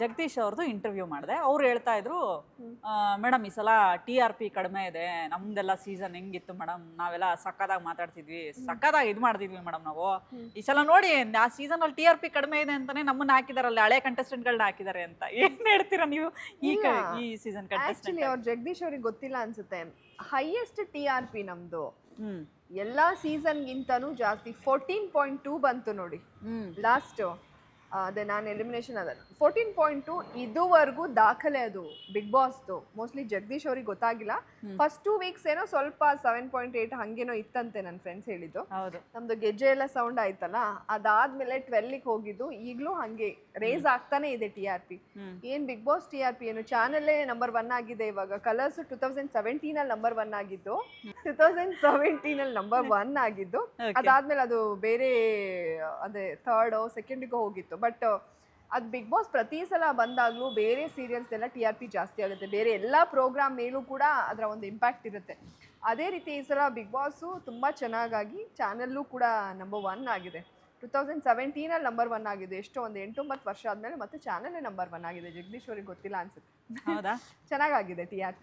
ಜಗದೀಶ್ ಅವ್ರದ್ದು ಇಂಟರ್ವ್ಯೂ ಮಾಡಿದೆ. ಅವ್ರು ಹೇಳ್ತಾ ಇದ್ರು ಮೇಡಮ್ ಈ ಸಲ ಟಿ ಆರ್ ಪಿ ಕಡಿಮೆ ಇದೆ. ನಮ್ದೆಲ್ಲ ಸೀಸನ್ ಹೆಂಗಿತ್ತು ಮೇಡಮ್? ನಾವೆಲ್ಲ ಸಕ್ಕದಾಗ ಮಾತಾಡ್ತಿದ್ವಿ. ಸಕ್ಕದಾಗ ಇದು ಮಾಡ್ತಿದ್ವಿ ಮೇಡಮ್ ನಾವು. ಈ ಸಲ ನೋಡಿ ಆ ಸೀಸನ್ ಅಲ್ಲಿ ಟಿ ಆರ್ ಪಿ ಕಡಿಮೆ ಇದೆ ಅಂತಾನೆ ನಮ್ಮನ್ನ ಹಾಕಿದಾರಲ್ಲ ಹಳೆ ಕಂಟೆಸ್ಟೆಂಟ್ಗಳನ್ನ ಹಾಕಿದ್ದಾರೆ ಅಂತ. ಏನ್ ಹೇಳ್ತೀರಾ ನೀವು ಈ ಈ ಸೀಸನ್ ಕಂಟೆಸ್ಟೆಂಟ್ ಅವ್ರು ಜಗದೀಶ್ ಅವ್ರಿಗೆ ಗೊತ್ತಿಲ್ಲ ಅನ್ಸುತ್ತೆ. ಹೈಯೆಸ್ಟ್ ಟಿ ಆರ್ ಪಿ ನಮ್ದು. ಹ್ಮ್. ಎಲ್ಲಾ ಸೀಸನ್ಗಿಂತನೂ ಜಾಸ್ತಿ. ಫೋರ್ಟೀನ್ ಪಾಯಿಂಟ್ ಟೂ ಬಂತು ನೋಡಿ. ಲಾಸ್ಟ್ ಅದೇ ನಾನು ಎಲಿಮಿನೇಷನ್ ಅದ ಫೋರ್ಟೀನ್ ಪಾಯಿಂಟ್ ಟು ಇದುವರೆಗೂ ದಾಖಲೆ ಅದು ಬಿಗ್ ಬಾಸ್ದು ಮೋಸ್ಟ್ಲಿ ಜಗದೀಶ್ ಅವ್ರಿಗೆ ಗೊತ್ತಾಗಿಲ್ಲ. ಫಸ್ಟ್ ಟೂ ವೀಕ್ಸ್ ಏನೋ ಸ್ವಲ್ಪ ಸೆವೆನ್ ಪಾಯಿಂಟ್ ಏಯ್ಟ್ ಹಂಗೇನೋ ಇತ್ತಂತೆ ನನ್ನ ಫ್ರೆಂಡ್ಸ್ ಹೇಳಿದ್ದು. ನಮ್ದು ಗೆಜ್ಜೆ ಎಲ್ಲ ಸೌಂಡ್ ಆಯ್ತಲ್ಲ ಅದಾದ್ಮೇಲೆ ಟ್ವೆಲ್ಗೆ ಹೋಗಿದ್ದು. ಈಗಲೂ ಹಂಗೆ ರೇಸ್ ಆಗ್ತಾನೆ ಇದೆ ಟಿ ಆರ್ ಪಿ. ಏನ್ Bigg Boss T R P ಏನು? ಚಾನಲ್ಲೇ ನಂಬರ್ ಒನ್ ಆಗಿದೆ ಇವಾಗ. ಕಲರ್ಸ್ ಟೂ ತೌಸಂಡ್ ಸೆವೆಂಟೀನ್ ಅಲ್ಲಿ ನಂಬರ್ ಒನ್ ಆಗಿದ್ದು. ಟೂ ತೌಸಂಡ್ ಸೆವೆಂಟೀನ್ ಅಲ್ಲಿ ನಂಬರ್ ಒನ್ ಆಗಿದ್ದು. ಅದಾದ್ಮೇಲೆ ಅದು ಬೇರೆ ಅದೇ ಥರ್ಡ್ ಸೆಕೆಂಡಿಗೂ ಹೋಗಿತ್ತು. ಬಟ್ ಅದು ಬಿಗ್ ಬಾಸ್ ಪ್ರತಿ ಸಲ ಬಂದಾಗಲೂ ಬೇರೆ ಸೀರಿಯಲ್ಸ್ ಎಲ್ಲ ಟಿ ಆರ್ ಪಿ ಜಾಸ್ತಿ ಆಗುತ್ತೆ. ಬೇರೆ ಎಲ್ಲ ಪ್ರೋಗ್ರಾಮ್ ಮೇಲೂ ಕೂಡ ಅದರ ಒಂದು ಇಂಪ್ಯಾಕ್ಟ್ ಇರುತ್ತೆ. ಅದೇ ರೀತಿ ಈ ಸಲ ಬಿಗ್ ಬಾಸು ತುಂಬ ಚೆನ್ನಾಗಾಗಿ ಚಾನಲ್ಲೂ ಕೂಡ ನಂಬರ್ ಒನ್ ಆಗಿದೆ. ಟೂ ತೌಸಂಡ್ ಸೆವೆಂಟೀನಲ್ಲಿ ನಂಬರ್ ಒನ್ ಆಗಿದೆ. ಎಷ್ಟೋ ಒಂದು ಎಂಟೊಂಬತ್ತು ವರ್ಷ ಆದಮೇಲೆ ಮತ್ತೆ ಚಾನಲ್ಲೇ ನಂಬರ್ ಒನ್ ಆಗಿದೆ. ಜಗದೀಶ್ವರಿಗೆ ಗೊತ್ತಿಲ್ಲ ಅನ್ಸುತ್ತೆ. ಹೌದಾ? ಚೆನ್ನಾಗಾಗಿದೆ ಟಿ ಆರ್ ಪಿ